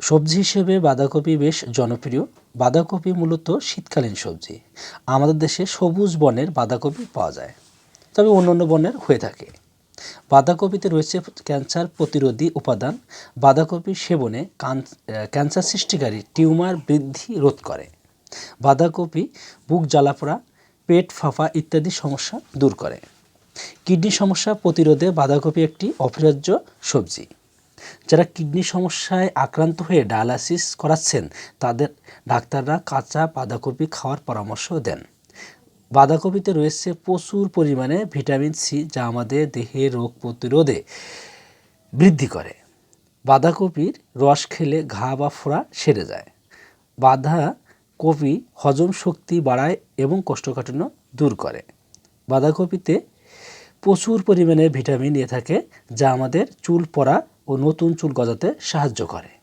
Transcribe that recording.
সবজি হিসেবে বাঁধাকপি বেশ জনপ্রিয়। বাঁধাকপি মূলত শীতকালীন সবজি। আমাদের দেশে সবুজ বনের বাঁধাকপি পাওয়া যায়। তবে অন্য অন্য বনের হয়ে থাকে। বাঁধাকপিতে রয়েছে ক্যান্সার প্রতিরোধী উপাদান। বাঁধাকপি সেবনে ক্যান্সার সৃষ্টিকারী টিউমার বৃদ্ধি রোধ করে। বাঁধাকপি, বুক জ্বালাপোড়া, পেট ফাঁপা ইত্যাদি সমস্যা দূর করে। কিডনি সমস্যা প্রতিরোধে বাঁধাকপি একটি অপরিহার্য সবজি। যারা কিডনি সমস্যায় আক্রান্ত হয়ে ডায়ালাসিস করাচ্ছেন, তাদের ডাক্তাররা কাঁচা বাঁধাকপি খাওয়ার পরামর্শ দেন। বাঁধাকপিতে রয়েছে প্রচুর পরিমাণে ভিটামিন সি, যা আমাদের দেহে রোগ প্রতিরোধে বৃদ্ধি করে। বাঁধাকপির রস খেলে ঘা বা ফোড়া সেরে যায়। বাঁধা কপি হজম শক্তি বাড়ায় এবং কোষ্ঠকাঠিন্য দূর করে। বাঁধাকপিতে প্রচুর পরিমাণে ভিটামিন এ থাকে, যা আমাদের চুল পড়া ও নতুন চুল গজাতে সাহায্য করে।